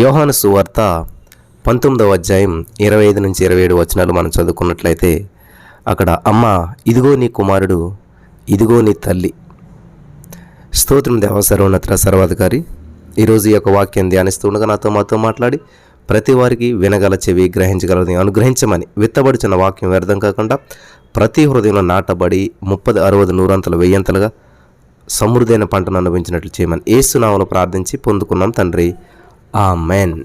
యోహాను సువార్త పంతొమ్మిదవ అధ్యాయం ఇరవై ఐదు నుంచి ఇరవై ఏడు వచనాలు మనం చదువుకున్నట్లయితే అక్కడ అమ్మ ఇదిగో నీ కుమారుడు ఇదిగో నీ తల్లి. స్తోత్రం దేవ సర్వోన్నత సర్వాధికారి ఈరోజు ఈ యొక్క వాక్యం ధ్యానిస్తూ ఉండగా నాతో మాతో మాట్లాడి ప్రతి వారికి వినగల చెవి గ్రహించగలని అనుగ్రహించమని విత్తబడిచిన వాక్యం వ్యర్థం కాకుండా ప్రతి హృదయంలో నాటబడి ముప్పది అరవది నూరంతలు వెయ్యంతలుగా సమృద్ధైన పంటను అనుభవించినట్లు చేయమని ఏసునామను ప్రార్థించి పొందుకున్నాం తండ్రి. ఆ మెన్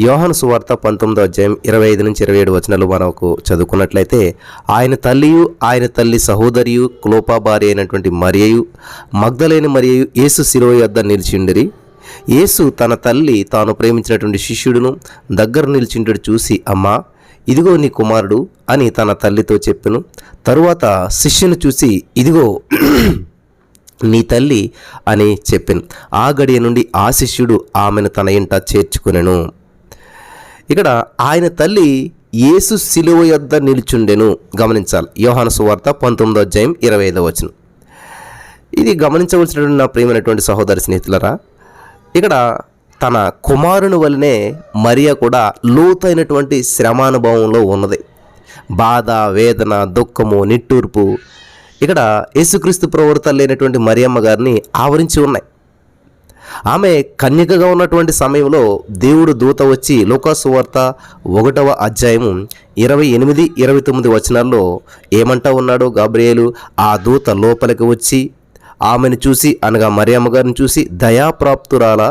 యోహాను సువార్త పంతొమ్మిదో అధ్యాయం ఇరవై ఐదు నుంచి ఇరవై ఏడు వచనాలు మనకు చదువుకున్నట్లయితే ఆయన తల్లియు ఆయన తల్లి సహోదరియు క్లోపా భార్య అయినటువంటి మరియయు మగ్ధలేని మరియయు యేసు శిలువ యొద్ద నిలిచిండిరి. యేసు తన తల్లి తాను ప్రేమించినటువంటి శిష్యుడును దగ్గర నిలిచిండు చూసి అమ్మా ఇదిగో నీ కుమారుడు అని తన తల్లితో చెప్పెను. తరువాత శిష్యును చూసి ఇదిగో నీ తల్లి అని చెప్పాను. ఆ గడియ నుండి ఆ శిష్యుడు ఆమెను తన ఇంట చేర్చుకునెను. ఇక్కడ ఆయన తల్లి యేసు శిలువ యొద్ద నిలుచుండెను. గమనించాలి. యోహాను సువార్త పంతొమ్మిదో అధ్యాయం ఇరవై ఐదో వచ్చిన ఇది గమనించవలసినటువంటి నా ప్రియమైనటువంటి సహోదరి స్నేహితులరా ఇక్కడ తన కుమారుని వలనే మరియా కూడా లోతైనటువంటి శ్రమానుభవంలో ఉన్నది. బాధ వేదన దుఃఖము నిట్టూర్పు ఇక్కడ యేసుక్రీస్తు ప్రవర్తన లేనటువంటి మరియమ్మ గారిని ఆవరించి ఉన్నాయి. ఆమె కన్యకగా ఉన్నటువంటి సమయంలో దేవుడు దూత వచ్చి లోకాసువార్త ఒకటవ అధ్యాయము ఇరవై ఎనిమిది ఇరవై తొమ్మిది వచనాల్లో ఏమంటా ఉన్నాడో గాబ్రియేలు? ఆ దూత లోపలికి వచ్చి ఆమెను చూసి అనగా మరియమ్మ గారిని చూసి దయాప్రాప్తురాలా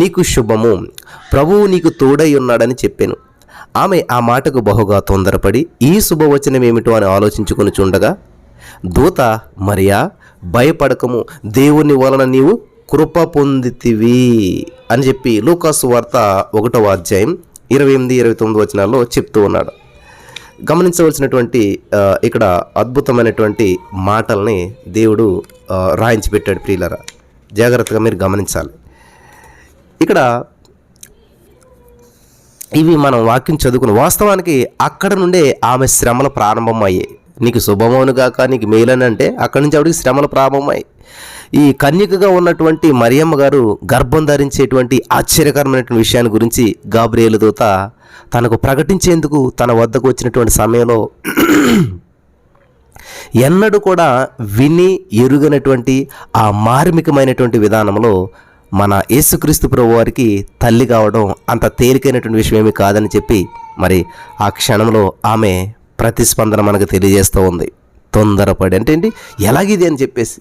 నీకు శుభము ప్రభువు నీకు తోడై ఉన్నాడని చెప్పాను. ఆమె ఆ మాటకు బహుగా తొందరపడి ఈ శుభవచనం ఏమిటో అని ఆలోచించుకొని చూడగా దూత మరియా భయపడకము. దేవుని వలన నీవు కృప పొందితివి అని చెప్పి లూకాసు వార్త ఒకటవ అధ్యాయం ఇరవై ఎనిమిది ఇరవై తొమ్మిది వచనాల్లో చెప్తూ ఉన్నాడు. గమనించవలసినటువంటి ఇక్కడ అద్భుతమైనటువంటి మాటల్ని దేవుడు రాయించి పెట్టాడు ప్రియులరా. జాగ్రత్తగా మీరు గమనించాలి. ఇక్కడ ఇవి మనం వాక్యం చదువుకుని వాస్తవానికి అక్కడ నుండే ఆమె శ్రమలు ప్రారంభమయ్యాయి. నీకు శుభమవును గాక నీకు మేలని అంటే అక్కడి నుంచి ఆవిడకి శ్రమలు ప్రారంభమయ్యాయి ఈ కన్యకగా ఉన్నటువంటి మరియమ్మ గారు గర్భం ధరించేటువంటి ఆశ్చర్యకరమైనటువంటి విషయాన్ని గురించి గాబ్రియేలు దూత తనకు ప్రకటించేందుకు తన వద్దకు వచ్చినటువంటి సమయంలో ఎన్నడూ కూడా విని ఎరుగనటువంటి ఆ మార్మికమైనటువంటి విధానంలో మన యేసుక్రీస్తు ప్రభు వారికి తల్లి కావడం అంత తేలికైనటువంటి విషయం ఏమీ కాదని చెప్పి మరి ఆ క్షణంలో ఆమె ప్రతిస్పందన మనకు తెలియజేస్తూ ఉంది. తొందరపడి అంటే ఏంటి? ఎలాగిది అని చెప్పేసి.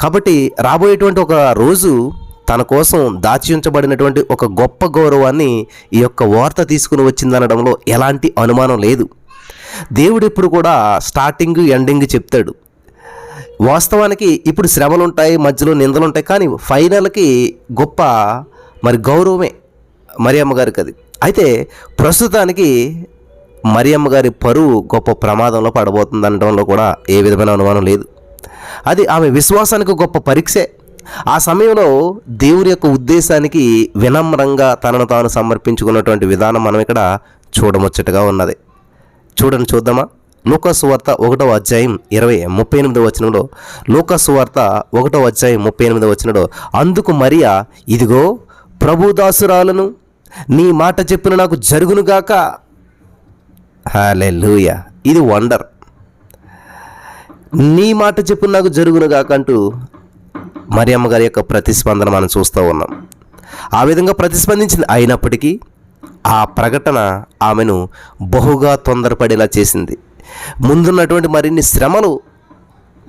కాబట్టి రాబోయేటువంటి ఒక రోజు తన కోసం దాచి ఉంచబడినటువంటి ఒక గొప్ప గౌరవాన్ని ఈ యొక్క వార్త తీసుకుని వచ్చిందనడంలో ఎలాంటి అనుమానం లేదు. దేవుడు ఎప్పుడు కూడా స్టార్టింగ్ ఎండింగ్ చెప్తాడు. వాస్తవానికి ఇప్పుడు శ్రమలు ఉంటాయి మధ్యలో నిందలు ఉంటాయి కానీ ఫైనల్కి గొప్ప మరి గౌరవమే మరియమ్మ గారికి అది అయితే ప్రస్తుతానికి మరియమ్మ గారి పరువు గొప్ప ప్రమాదంలో పడబోతుంది అనడంలో కూడా ఏ విధమైన అనుమానం లేదు. అది ఆమె విశ్వాసానికి గొప్ప పరీక్షే. ఆ సమయంలో దేవుని యొక్క ఉద్దేశానికి వినమ్రంగా తనను తాను సమర్పించుకున్నటువంటి విధానం మనం ఇక్కడ చూడముచ్చటగా ఉన్నది. చూడండి చూద్దామా. లూకాసు వార్త ఒకటవ అధ్యాయం ఇరవై ముప్పై ఎనిమిది వచనంలో లూకాసు వార్త ఒకటవ అధ్యాయం ముప్పై ఎనిమిది వచనంలో అందుకు మరియా ఇదిగో ప్రభుదాసురాలను నీ మాట చెప్పిన నాకు జరుగునుగాక హాలే ఇది వండర్ నీ మాట చెప్పు నాకు జరుగును కాకంటూ మరియమ్మ గారి యొక్క ప్రతిస్పందన మనం చూస్తూ ఉన్నాం. ఆ విధంగా ప్రతిస్పందించింది అయినప్పటికీ ఆ ప్రకటన ఆమెను బహుగా తొందరపడేలా చేసింది. ముందున్నటువంటి మరిన్ని శ్రమలు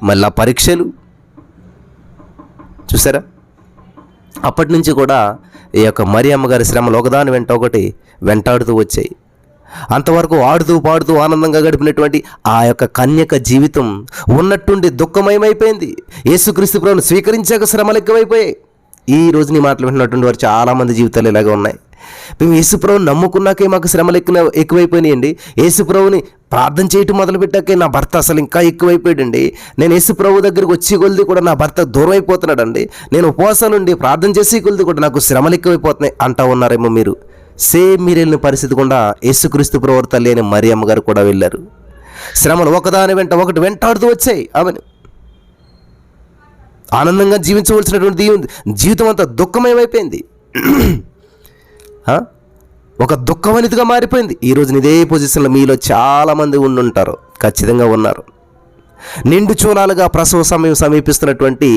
మళ్ళా పరీక్షలు చూసారా? అప్పటి నుంచి కూడా ఈ యొక్క మరి అమ్మగారి శ్రమలు ఒకదాని వెంట ఒకటి వెంటాడుతూ వచ్చాయి. అంతవరకు ఆడుతూ పాడుతూ ఆనందంగా గడిపినటువంటి ఆ యొక్క కన్యక జీవితం ఉన్నట్టుండి దుఃఖమయమైపోయింది. యేసుక్రీస్తు ప్రభుని స్వీకరించాక శ్రమలు ఎక్కువైపోయాయి ఈ రోజు నీ మాటలు వింటున్నటువంటి వారు చాలామంది జీవితాలు ఇలాగే ఉన్నాయి. మేము యేసుప్రభుని నమ్ముకున్నాకే మాకు శ్రమలు ఎక్కువ ఎక్కువైపోయినాయండి యేసుప్రభుని ప్రార్థన చేయటం మొదలుపెట్టాకే నా భర్త అసలు ఇంకా ఎక్కువైపోయాడండి. నేను యేసుప్రభు దగ్గరికి వచ్చి కొలిది కూడా నా భర్త దూరం అయిపోతున్నాడండి నేను ఉపవాసాలుండి ప్రార్థన చేసి కొలిది కూడా నాకు శ్రమలు ఎక్కువైపోతున్నాయి అంటా ఉన్నారేమో మీరు. సేమ్ మీరు వెళ్ళిన పరిస్థితి కూడా యేసుక్రీస్తు ప్రవర్త లేని మరి అమ్మగారు కూడా వెళ్ళారు. శ్రమలు ఒకదాని వెంట ఒకటి వెంటాడుతూ వచ్చాయి. ఆమెను ఆనందంగా జీవించవలసినటువంటి జీవితం అంతా దుఃఖమయమైపోయింది. ఒక దుఃఖవనితిగా మారిపోయింది. ఈరోజు ఇదే పొజిషన్లో మీలో చాలామంది ఉండుంటారు. ఖచ్చితంగా ఉన్నారు. నిండు చూలాలుగా ప్రసవ సమయం సమీపిస్తున్నటువంటి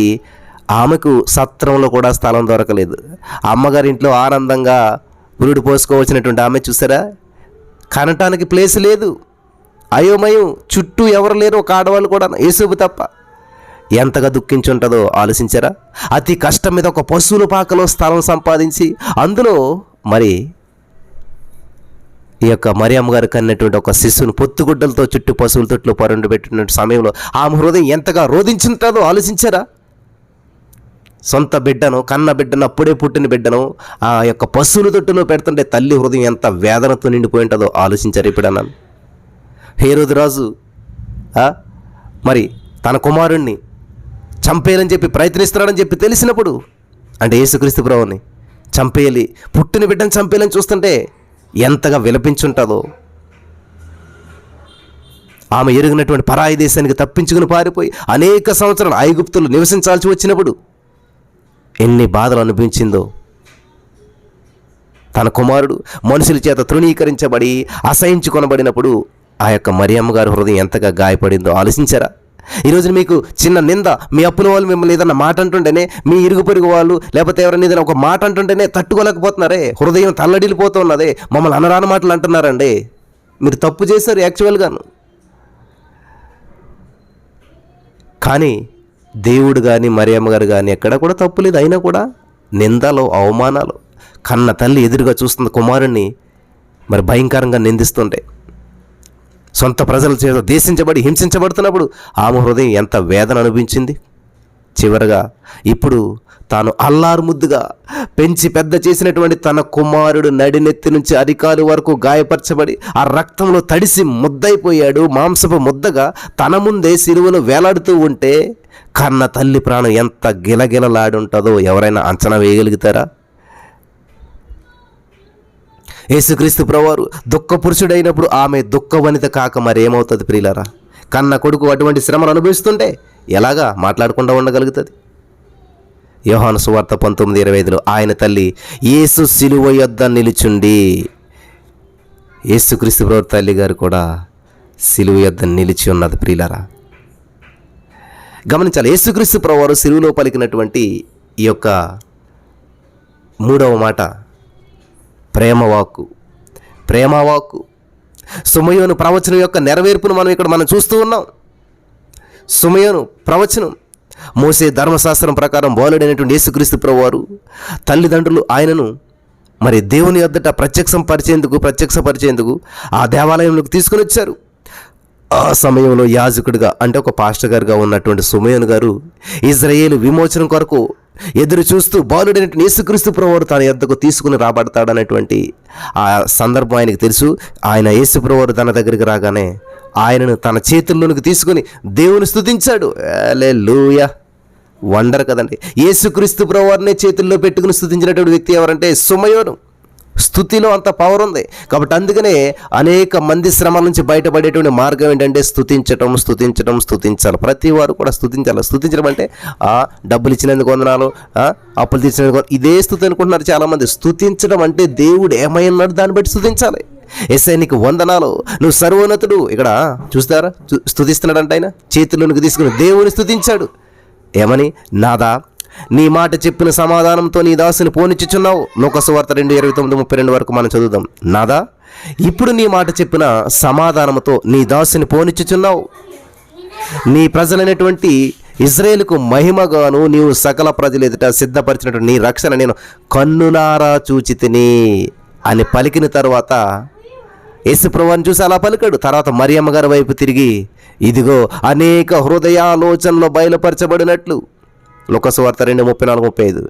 ఆమెకు సత్రంలో కూడా స్థలం దొరకలేదు. అమ్మగారి ఇంట్లో ఆనందంగా పురుడు పోసుకోవాల్సినటువంటి ఆమె చూసారా? కనటానికి ప్లేస్ లేదు. అయోమయం చుట్టూ ఎవరు లేరు ఒక ఆడవాళ్ళు కూడా ఏసుబు తప్ప. ఎంతగా దుఃఖించుంటుందో ఆలోచించారా? అతి కష్టం మీద ఒక పశువుల పాకలో స్థలం సంపాదించి అందులో మరి ఈ యొక్క మరియమ్మ గారు కన్నటువంటి ఒక శిశువును పొత్తుగుడ్డలతో చుట్టూ పశువుల తొట్లు పరుండు పెట్టినటువంటి సమయంలో ఆమె హృదయం ఎంతగా రోధించుంటుందో ఆలోచించారా? సొంత బిడ్డను కన్న బిడ్డను అప్పుడే పుట్టిన బిడ్డను ఆ యొక్క పశువుల తొట్టును పెడుతుంటే తల్లి హృదయం ఎంత వేదనతో నిండిపోయి ఉంటుందో ఆలోచించారు ఇప్పుడన్నాను అన్నాను. రాజు మరి తన కుమారుణ్ణి చంపేయాలని చెప్పి ప్రయత్నిస్తున్నాడని చెప్పి తెలిసినప్పుడు అంటే యేసుక్రీస్తు ప్రభుని చంపేయాలి పుట్టిన బిడ్డను చంపేయాలని చూస్తుంటే ఎంతగా విలపించుంటుందో ఆమె ఎరిగినటువంటి పరాయి దేశానికి తప్పించుకుని పారిపోయి అనేక సంవత్సరాలు ఐగుప్తులు నివసించాల్సి వచ్చినప్పుడు ఎన్ని బాధలు అనిపించిందో తన కుమారుడు మనుషుల చేత తృణీకరించబడి అసహించుకొనబడినప్పుడు ఆ యొక్క మరియమ్మ గారి హృదయం ఎంతగా గాయపడిందో ఆలోచించారా? ఈరోజు మీకు చిన్న నింద మీ అప్పుల వాళ్ళు మిమ్మల్ని ఏదన్నా మాట అంటుంటేనే మీ ఇరుగు పొరుగు వాళ్ళు లేకపోతే ఎవరైనా ఏదైనా ఒక మాట అంటుంటేనే తట్టుకోలేకపోతున్నారే హృదయం తల్లడిల్లిపోతున్నదే మమ్మల్ని అనరాని మాటలు అంటున్నారండి. మీరు తప్పు చేశారు యాక్చువల్గాను. కానీ దేవుడు కానీ మరియమ్మ గారు కానీ ఎక్కడ కూడా తప్పు లేదు. అయినా కూడా నిందలు అవమానాలు కన్న తల్లి ఎదురుగా చూస్తున్న కుమారుణ్ణి మరి భయంకరంగా నిందిస్తుంటే సొంత ప్రజల చేత దేశించబడి హింసించబడుతున్నప్పుడు ఆమె హృదయం ఎంత వేదన అనిపించింది చివరగా ఇప్పుడు తాను అల్లారు ముద్దుగా పెంచి పెద్ద చేసినటువంటి తన కుమారుడు నడినెత్తి నుంచి అరికాలు వరకు గాయపరచబడి ఆ రక్తంలో తడిసి ముద్దైపోయాడు మాంసపు ముద్దగా తన ముందే సిలువను వేలాడుతూ ఉంటే కన్న తల్లి ప్రాణం ఎంత గిలగిలలాడుంటుందో ఎవరైనా అంచనా వేయగలుగుతారా? యేసుక్రీస్తు ప్రవారు దుఃఖ పురుషుడైనప్పుడు ఆమె దుఃఖవనిత కాక మరేమవుతుంది ప్రియులరా? కన్న కొడుకు అటువంటి శ్రమను అనుభవిస్తుంటే ఎలాగా మాట్లాడకుండా ఉండగలుగుతుంది? యోహాను సువార్త పంతొమ్మిది ఇరవై ఐదులో ఆయన తల్లి యేసు సిలువ యొద్ద నిలుచుండి. యేసుక్రీస్తు ప్రభు తల్లి గారు కూడా సిలువ యొద్ద నిలిచి ఉన్నది ప్రియులరా. గమనించాలి యేసుక్రీస్తు ప్రభువారు సిలువలో పలికినటువంటి ఈ యొక్క మూడవ మాట ప్రేమవాకు ప్రేమవాకు సుమయోను ప్రవచనం యొక్క నెరవేర్పును మనం ఇక్కడ మనం చూస్తూ ఉన్నాం. సుమయోను ప్రవచనం. మోసే ధర్మశాస్త్రం ప్రకారం బోలుడైనటువంటి యేసుక్రీస్తు ప్రభువారు తల్లిదండ్రులు ఆయనను మరి దేవుని వద్దట ప్రత్యక్షం పరిచేందుకు ప్రత్యక్షపరిచేందుకు ఆ దేవాలయంలోకి తీసుకుని వచ్చారు. ఆ సమయంలో యాజకుడిగా అంటే ఒక పాస్టర్ గారుగా ఉన్నటువంటి సుమయోన్ గారు ఇజ్రాయేలు విమోచనం కొరకు ఎదురు చూస్తూ బాలుడైనటువంటి యేసుక్రీస్తు ప్రభువారు తన యొద్దకు తీసుకుని రాబడతాడనేటువంటి ఆ సందర్భం ఆయనకు తెలుసు. ఆయన యేసు ప్రభువారు తన దగ్గరికి రాగానే ఆయనను తన చేతుల్లోనికి తీసుకుని దేవుని స్తుతించాడు. లూయ వండర్ కదండి. యేసుక్రీస్తు ప్రవారినే చేతుల్లో పెట్టుకుని స్థుతించినటువంటి వ్యక్తి ఎవరంటే సుమయోను. స్థుతిలో అంత పవర్ ఉంది. కాబట్టి అందుకనే అనేక మంది శ్రమల నుంచి బయటపడేటువంటి మార్గం ఏంటంటే స్థుతించటం స్థుతించటం స్థుతించాలి ప్రతి వారు కూడా స్థుతించాలి స్థుతించడం అంటే డబ్బులు ఇచ్చినందుకు వందనాలు అప్పులు తీర్చినందుకు ఇదే స్థుతి అనుకుంటున్నారు చాలామంది. స్థుతించడం అంటే దేవుడు ఏమై ఉన్నాడు? దాన్ని బట్టి స్థుతించాలి ఎస్ఐ నీకు వందనాలు. నువ్వు సర్వోన్నతుడు. ఇక్కడ చూస్తారా? స్థుతిస్తున్నాడంట ఆయన. చేతుల్లోనికి తీసుకుని దేవుని స్థుతించాడు ఏమని? నాదా నీ మాట చెప్పిన సమాధానంతో నీ దాసుని పోనిచ్చుచున్నావు. లోకసువార్త రెండు ఇరవై తొమ్మిది ముప్పై రెండు వరకు మనం చదువుదాం. నాదా ఇప్పుడు నీ మాట చెప్పిన సమాధానంతో నీ దాసుని పోనిచ్చుచున్నావు. నీ ప్రజలైనటువంటి ఇజ్రాయేల్కు మహిమగాను నీవు సకల ప్రజలు ఎదుట సిద్ధపరిచినటువంటి నీ రక్షణ నేను కన్నునారా చూచితిని అని పలికిన తర్వాత యేసుప్రభుని చూసి అలా పలికాడు. తర్వాత మరియమ్మ గారి వైపు తిరిగి ఇదిగో అనేక హృదయాలోచనలో బయలుపరచబడినట్లు. లోకసువార్త రెండు ముప్పై నాలుగు ముప్పై ఐదు.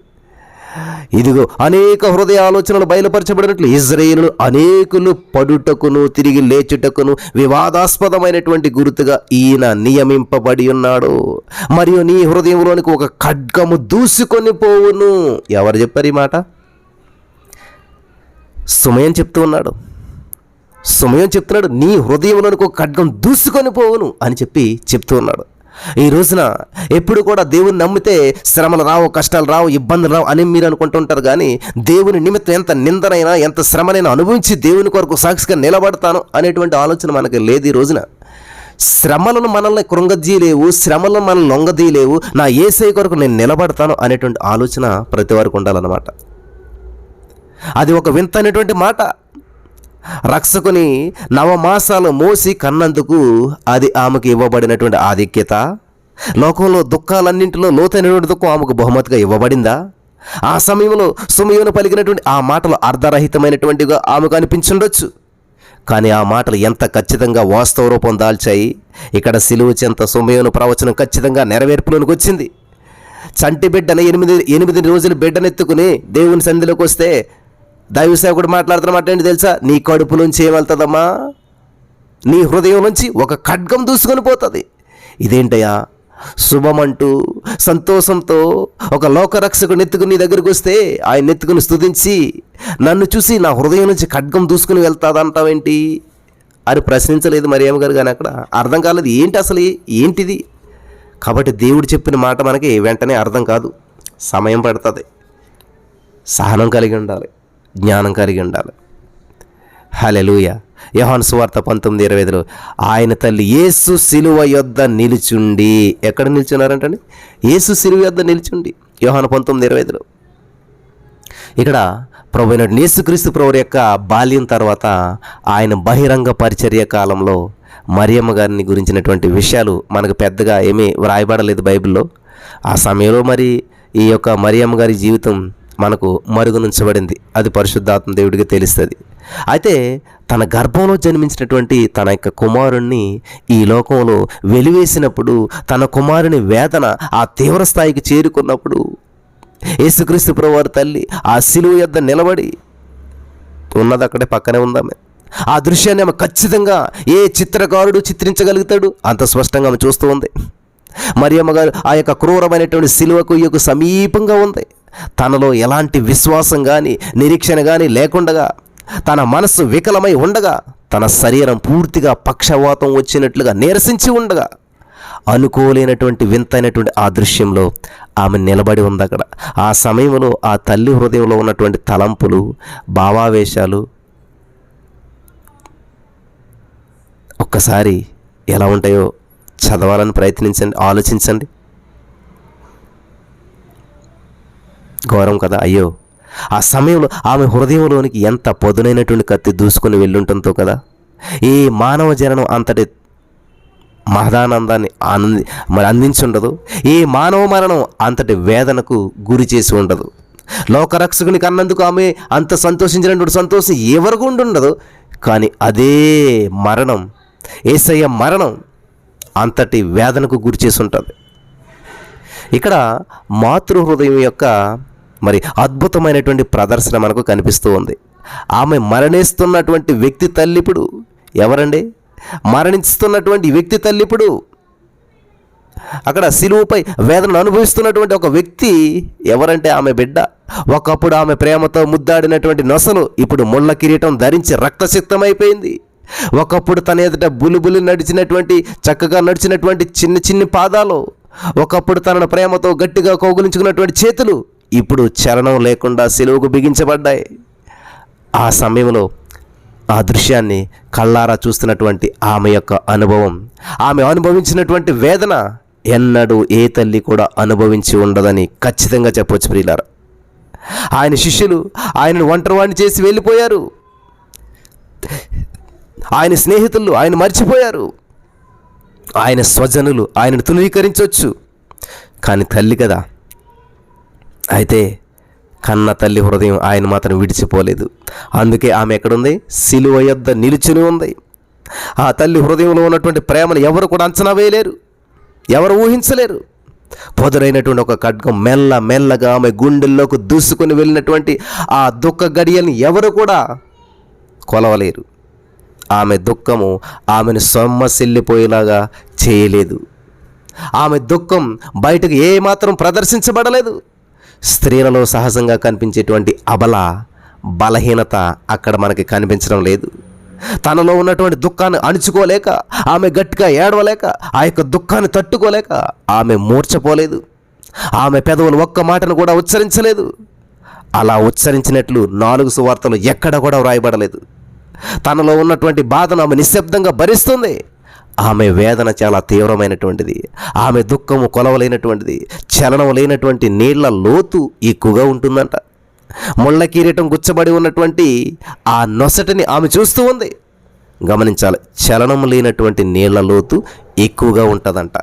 ఇదిగో అనేక హృదయ ఆలోచనలు బయలుపరచబడినట్లు. ఇజ్రాయేలు అనేకులు పడుటకును తిరిగి లేచుటకును వివాదాస్పదమైనటువంటి గుర్తుగా ఈయన నియమింపబడి ఉన్నాడు. మరియు నీ హృదయంలోనికి ఒక ఖడ్గము దూసుకొని పోవును. ఎవరు చెప్పారు ఈ మాట? సుమయం చెప్తూ ఉన్నాడు. సమయం చెప్తున్నాడు నీ హృదయంలోనికి ఒక ఖడ్గం దూసుకొని పోవును అని చెప్పి చెప్తూ ఉన్నాడు. ఈ రోజున ఎప్పుడు కూడా దేవుని నమ్మితే శ్రమలు రావు కష్టాలు రావు ఇబ్బందులు రావు అని మీరు అనుకుంటుంటారు కానీ దేవుని నిమిత్తం ఎంత నిందనైనా ఎంత శ్రమనైనా అనుభవించి దేవుని కొరకు సాక్షిగా నిలబడతాను అనేటువంటి ఆలోచన మనకి లేదు ఈ రోజున. శ్రమలను మనల్ని కృంగజీయలేవు శ్రమలను మనల్ని లొంగదీయలేవు నా ఏసై కొరకు నేను నిలబడతాను అనేటువంటి ఆలోచన ప్రతి వారికి ఉండాలన్నమాట. అది ఒక వింత అనేటువంటి మాట. రక్షకుని నవమాసాలు మోసి కన్నందుకు అది ఆమెకు ఇవ్వబడినటువంటి ఆధిక్యత? లోకంలో దుఃఖాలన్నింటిలో లోతైనటువంటి దుఃఖం ఆమెకు బహుమతిగా ఇవ్వబడిందా? ఆ సమయంలో సుమయోను పలికినటువంటి ఆ మాటలు అర్ధరహితమైనటువంటిగా ఆమెకు అనిపించుండొచ్చు. కానీ ఆ మాటలు ఎంత ఖచ్చితంగా వాస్తవ రూపం దాల్చాయి? ఇక్కడ సిలువ చెంత సుమయోను ప్రవచనం ఖచ్చితంగా నెరవేర్పులోనికి వచ్చింది. చంటి బిడ్డను ఎనిమిది ఎనిమిది రోజులు బిడ్డనెత్తుకుని దేవుని సంధిలోకి వస్తే దైవ సేవకుడు మాట్లాడుతున్నమాట ఏంటి తెలుసా? నీ కడుపు నుంచి ఏమవుతుందమ్మా నీ హృదయం నుంచి ఒక ఖడ్గం దూసుకొని పోతుంది. ఇదేంటయ్యా? శుభమంటూ సంతోషంతో ఒక లోకరక్షకుడు నెత్తుకుని నీ దగ్గరికి వస్తే ఆయన నెత్తుకుని స్తుతించి నన్ను చూసి నా హృదయం నుంచి ఖడ్గం దూసుకుని వెళ్తాదంటావేంటి? అని ప్రశ్నించలేదు మరి గారు కానీ అక్కడ. అర్థం కాలేదు. ఏంటి అసలు ఏంటిది? కాబట్టి దేవుడు చెప్పిన మాట మనకి వెంటనే అర్థం కాదు. సమయం పడుతుంది. సహనం కలిగి ఉండాలి. జ్ఞానం కలిగి ఉండాలి. హలెలూయ యహాన్ సువార్త పంతొమ్మిది ఇరవై ఐదులో ఆయన తల్లి యేసు సిలువ యొద్ద నిలుచుండి. ఎక్కడ నిల్చున్నారంటండి? యేసు సిలువ యొద్ద నిలుచుండి. యోహాన్ పంతొమ్మిది ఇరవై ఐదులో. ఇక్కడ ప్రభు అయినటువంటి యేసుక్రీస్తు ప్రభు యొక్క బాల్యం తర్వాత ఆయన బహిరంగ పరిచర్య కాలంలో మరియమ్మ గారిని గురించినటువంటి విషయాలు మనకు పెద్దగా ఏమీ వ్రాయబడలేదు బైబిల్లో. ఆ సమయంలో మరి ఈ యొక్క మరియమ్మ గారి జీవితం మనకు మరుగునుంచబడింది. అది పరిశుద్ధాత్మ దేవుడికి తెలుస్తుంది. అయితే తన గర్భంలో జన్మించినటువంటి తన యొక్క కుమారుణ్ణి ఈ లోకంలో వెలివేసినప్పుడు తన కుమారుని వేదన ఆ తీవ్ర స్థాయికి చేరుకున్నప్పుడు యేసుక్రీస్తు ప్రభువారి తల్లి ఆ సిలువు యొద్ద నిలబడి ఉన్నది అక్కడే పక్కనే ఉందామె. ఆ దృశ్యాన్ని ఆమె ఖచ్చితంగా ఏ చిత్రకారుడు చిత్రించగలుగుతాడు? అంత స్పష్టంగా ఆమె చూస్తూ ఉంది. మరియమ్మ గారు ఆ యొక్క క్రూరమైనటువంటి సిలువకు యొక్క సమీపంగా ఉంది. తనలో ఎలాంటి విశ్వాసం కానీ నిరీక్షణ కానీ లేకుండగా తన మనస్సు వికలమై ఉండగా తన శరీరం పూర్తిగా పక్షవాతం వచ్చినట్లుగా నీరసించి ఉండగా అనుకోలేనటువంటి వింతైనటువంటి ఆ దృశ్యంలో ఆమె నిలబడి ఉంది అక్కడ ఆ సమయంలో ఆ తల్లి హృదయంలో ఉన్నటువంటి తలంపులు భావావేశాలు ఒక్కసారి ఎలా ఉంటాయో చదవాలని ప్రయత్నించండి ఆలోచించండి. ఘోరం కదా? అయ్యో. ఆ సమయంలో ఆమె హృదయంలోనికి ఎంత పదునైనటువంటి కత్తి దూసుకొని వెళ్ళుంటుందో కదా? ఈ మానవ జననం అంతటి మహదానందాన్ని ఆనంది మరి అందించుండదు? ఈ మానవ మరణం అంతటి వేదనకు గురి చేసి ఉండదు? లోకరక్షకుని కన్నందుకు ఆమె అంత సంతోషించినటువంటి సంతోషం ఎవరికి ఉండుండదు కానీ అదే మరణం ఏసయ్య మరణం అంతటి వేదనకు గురి చేసి ఉంటుంది. ఇక్కడ మాతృహృదయం యొక్క మరి అద్భుతమైనటువంటి ప్రదర్శన మనకు కనిపిస్తూ ఉంది. ఆమె మరణిస్తున్నటువంటి వ్యక్తి తల్లిప్పుడు ఎవరండి? మరణిస్తున్నటువంటి వ్యక్తి తల్లిప్పుడు అక్కడ సిలువుపై వేదనను అనుభవిస్తున్నటువంటి ఒక వ్యక్తి ఎవరంటే ఆమె బిడ్డ. ఒకప్పుడు ఆమె ప్రేమతో ముద్దాడినటువంటి నొసలు ఇప్పుడు ముళ్ళ కిరీటం ధరించి రక్తసిక్తమైపోయింది. ఒకప్పుడు తన ఎదుట బులుబులు నడిచినటువంటి చక్కగా నడిచినటువంటి చిన్న చిన్ని పాదాలు. ఒకప్పుడు తనను ప్రేమతో గట్టిగా కౌగులించుకున్నటువంటి చేతులు ఇప్పుడు చలనం లేకుండా సెలువుకు బిగించబడ్డాయి. ఆ సమయంలో ఆ దృశ్యాన్ని కళ్ళారా చూస్తున్నటువంటి ఆమె యొక్క అనుభవం ఆమె అనుభవించినటువంటి వేదన ఎన్నడూ ఏ తల్లి కూడా అనుభవించి ఉండదని ఖచ్చితంగా చెప్పొచ్చు ప్రియులారా. ఆయన శిష్యులు ఆయనను ఒంటరివాణ్ణి చేసి వెళ్ళిపోయారు. ఆయన స్నేహితులు ఆయన మర్చిపోయారు. ఆయన స్వజనులు ఆయనను తునీకరించవచ్చు కానీ తల్లి కదా అయితే కన్న తల్లి హృదయం ఆయన మాత్రం విడిచిపోలేదు. అందుకే ఆమె ఎక్కడుంది? సిలువ యొద్ద నిలుచుని ఉంది. ఆ తల్లి హృదయంలో ఉన్నటువంటి ప్రేమను ఎవరు కూడా అంచనా వేయలేరు. ఎవరు ఊహించలేరు. పొదరైనటువంటి ఒక ఖడ్గం మెల్ల మెల్లగా ఆమె గుండెల్లోకి దూసుకుని వెళ్ళినటువంటి ఆ దుఃఖ గడియల్ని ఎవరు కూడా కొలవలేరు. ఆమె దుఃఖము ఆమెను సొమ్మసిల్లిపోయేలాగా చేయలేదు. ఆమె దుఃఖం బయటకు ఏమాత్రం ప్రదర్శించబడలేదు. స్త్రీలలో సహజంగా కనిపించేటువంటి అబల బలహీనత అక్కడ మనకి కనిపించడం లేదు. తనలో ఉన్నటువంటి దుఃఖాన్ని అణుచుకోలేక ఆమె గట్టిగా ఏడవలేక ఆ యొక్క దుఃఖాన్ని తట్టుకోలేక ఆమె మూర్చపోలేదు ఆమె పెదవులు ఒక్క మాటను కూడా ఉచ్చరించలేదు. అలా ఉచ్చరించినట్లు నాలుగు సువార్తలు ఎక్కడ కూడా వ్రాయబడలేదు. తనలో ఉన్నటువంటి బాధను ఆమె నిశ్శబ్దంగా భరిస్తుంది. ఆమె వేదన చాలా తీవ్రమైనటువంటిది. ఆమె దుఃఖము కొలవలేనటువంటిది. చలనం లేనటువంటి నీళ్ళ లోతు ఎక్కువగా ఉంటుందంట. ముళ్ళ కిరీటం గుచ్చబడి ఉన్నటువంటి ఆ నొసటిని ఆమె చూస్తూ ఉంది. గమనించాలి చలనం లేనటువంటి నీళ్ళ లోతు ఎక్కువగా ఉంటుందంట.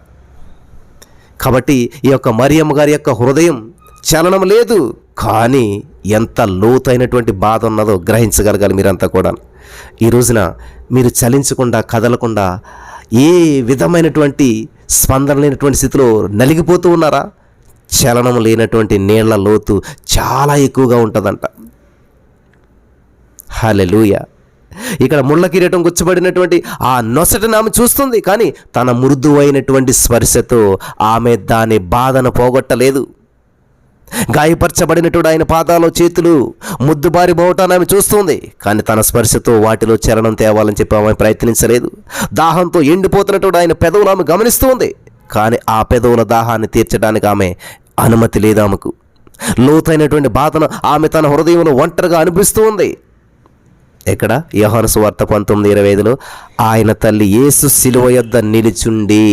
కాబట్టి ఈ యొక్క మరియమ్మ గారి యొక్క హృదయం చలనం లేదు కానీ ఎంత లోతైనటువంటి బాధ ఉన్నదో గ్రహించగలగాలి మీరంతా కూడా ఈ రోజున మీరు చలించకుండా కదలకుండా ఏ విధమైనటువంటి స్పందన లేనటువంటి స్థితిలో నలిగిపోతూ ఉన్నారా? చలనం లేనటువంటి నీళ్ళ లోతు చాలా ఎక్కువగా ఉంటుందంట. హలెలూయ ఇక్కడ ముళ్ళ కిరీటం గుచ్చబడినటువంటి ఆ నొసటను ఆమె చూస్తుంది కానీ తన మృదువైనటువంటి స్పర్శతో ఆమె దాని బాధను పోగొట్టలేదు. గాయపరచబడినటువంటి ఆయన పాదాలు చేతులు ముద్దుబారి బోటాన్ని ఆమె చూస్తుంది. కానీ తన స్పర్శతో వాటిలో చరణం తేవాలని చెప్పి ఆమె ప్రయత్నించలేదు. దాహంతో ఎండిపోతున్నటువంటి ఆయన పెదవులు ఆమె గమనిస్తూ ఉంది కానీ ఆ పెదవుల దాహాన్ని తీర్చడానికి ఆమె అనుమతి లేదు ఆమెకు. లోతైనటువంటి బాధను ఆమె తన హృదయంలో ఒంటరిగా అనిపిస్తూ ఉంది ఎక్కడ? యోహాను సువార్త పంతొమ్మిది ఇరవై ఐదులో ఆయన తల్లి యేసు శిలువ యొద్ద నిలిచుండి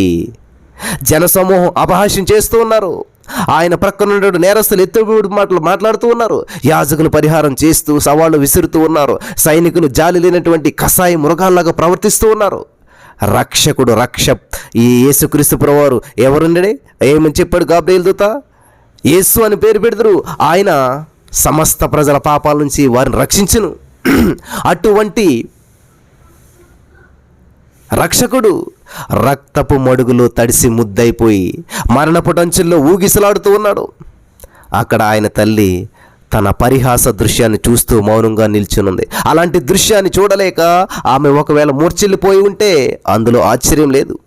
జనసమూహం అపహాస్యం చేస్తూ ఉన్నారు. ఆయన ప్రక్కన నేరస్తులు ఎత్తుబడి మాటలు మాట్లాడుతూ ఉన్నారు. యాజకులు పరిహారం చేస్తూ సవాళ్ళు విసురుతూ ఉన్నారు. సైనికులు జాలి లేనటువంటి కషాయి మృగాల్లాగా ప్రవర్తిస్తూ ఉన్నారు. రక్షకుడు రక్ష. ఈ యేసుక్రీస్తు ప్రభువారు ఎవరుండడే? ఏమని చెప్పాడు గాబ్రేల్ దూత? యేసు అని పేరు పెడతారు ఆయన సమస్త ప్రజల పాపాల నుంచి వారిని రక్షించును. అటువంటి రక్షకుడు రక్తపు మడుగులు తడిసి ముద్దైపోయి మరణపుటంచుల్లో ఊగిసలాడుతూ ఉన్నాడు. అక్కడ ఆయన తల్లి తన పరిహాస దృశ్యాన్ని చూస్తూ మౌనంగా నిల్చునుంది. అలాంటి దృశ్యాన్ని చూడలేక ఆమె ఒకవేళ మూర్చిల్లిపోయి ఉంటే అందులో ఆశ్చర్యం లేదు.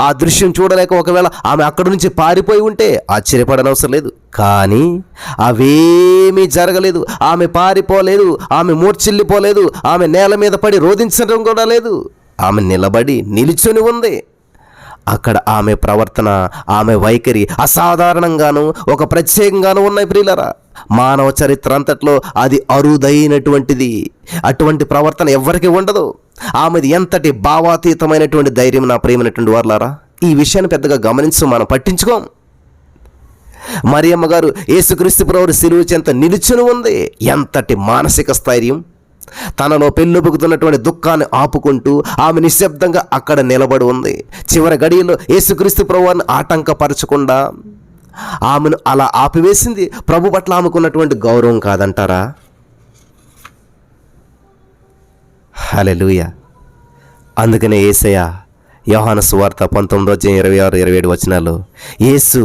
ఆ దృశ్యం చూడలేక ఒకవేళ ఆమె అక్కడి నుంచి పారిపోయి ఉంటే ఆశ్చర్యపడనవసరం లేదు. కానీ అవేమీ జరగలేదు. ఆమె పారిపోలేదు ఆమె మూర్చిల్లిపోలేదు ఆమె నేల మీద పడి రోధించడం కూడా లేదు. ఆమె నిలబడి నిలుచుని ఉంది. అక్కడ ఆమె ప్రవర్తన ఆమె వైఖరి అసాధారణంగాను ఒక ప్రత్యేకంగాను ఉన్నాయి ప్రియులరా. మానవ చరిత్ర అంతట్లో అది అరుదైనటువంటిది. అటువంటి ప్రవర్తన ఎవ్వరికి ఉండదు. ఆమెది ఎంతటి భావాతీతమైనటువంటి ధైర్యం నా ప్రియమైనటువంటి వారులారా. ఈ విషయాన్ని పెద్దగా గమనించు మనం పట్టించుకోం. మరియమ్మ గారు యేసుక్రీస్తు ప్రవరు సిలువు చెంత నిలుచుని ఉంది. ఎంతటి మానసిక స్థైర్యం తనలో పెళ్ళుబుకుతున్నటువంటి దుఃఖాన్ని ఆపుకుంటూ ఆమె నిశ్శబ్దంగా అక్కడ నిలబడి ఉంది. చివరి గడియలో యేసుక్రీస్తు ప్రభువాన్ని ఆటంకపరచకుండా ఆమెను అలా ఆపివేసింది. ప్రభు పట్ల ఆమెకున్నటువంటి గౌరవం కాదంటారా? హలెలుయ అందుకనే ఏసయ యోహాను సువార్త పంతొమ్మిదో అధ్యాయం ఇరవై ఆరు ఇరవై ఏడు వచనాలు యేసు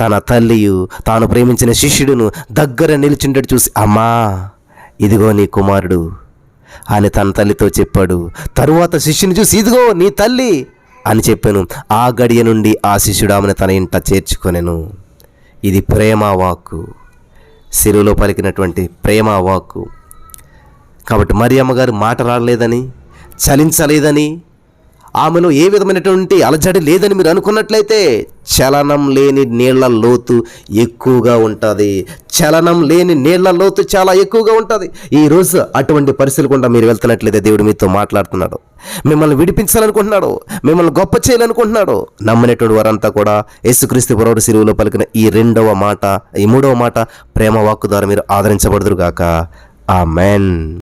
తన తల్లియు తాను ప్రేమించిన శిష్యుడును దగ్గర నిలిచిండడు చూసి అమ్మా ఇదిగో నీ కుమారుడు. అని తన తల్లితో చెప్పాడు తరువాత శిష్యుని చూసి ఇదిగో నీ తల్లి అని చెప్పాను. ఆ గడియ నుండి ఆ శిష్యుడు ఆమెను తన ఇంట చేర్చుకొనెను. ఇది ప్రేమ వాక్కు. సిరువులో పలికినటువంటి ప్రేమ వాక్కు. కాబట్టి మరి అమ్మగారు మాట రాలేదని చలించలేదని ఆమెలో ఏ విధమైనటువంటి అలజడి లేదని మీరు అనుకున్నట్లయితే చలనం లేని నీళ్ళ లోతు ఎక్కువగా ఉంటుంది. చలనం లేని నీళ్ళ లోతు చాలా ఎక్కువగా ఉంటుంది. ఈ రోజు అటువంటి పరిస్థితులు కూడా మీరు వెళ్తున్నట్లయితే దేవుడు మీతో మాట్లాడుతున్నాడు. మిమ్మల్ని విడిపించాలనుకుంటున్నాడు. మిమ్మల్ని గొప్ప చేయాలనుకుంటున్నాడు. నమ్మినటువంటి వారంతా కూడా యేసుక్రీస్తు పురవడు సిరువులో పలికిన ఈ రెండవ మాట ఈ మూడవ మాట ప్రేమ వాక్కు ద్వారా మీరు ఆదరించబడదురుగాక. ఆ మెన్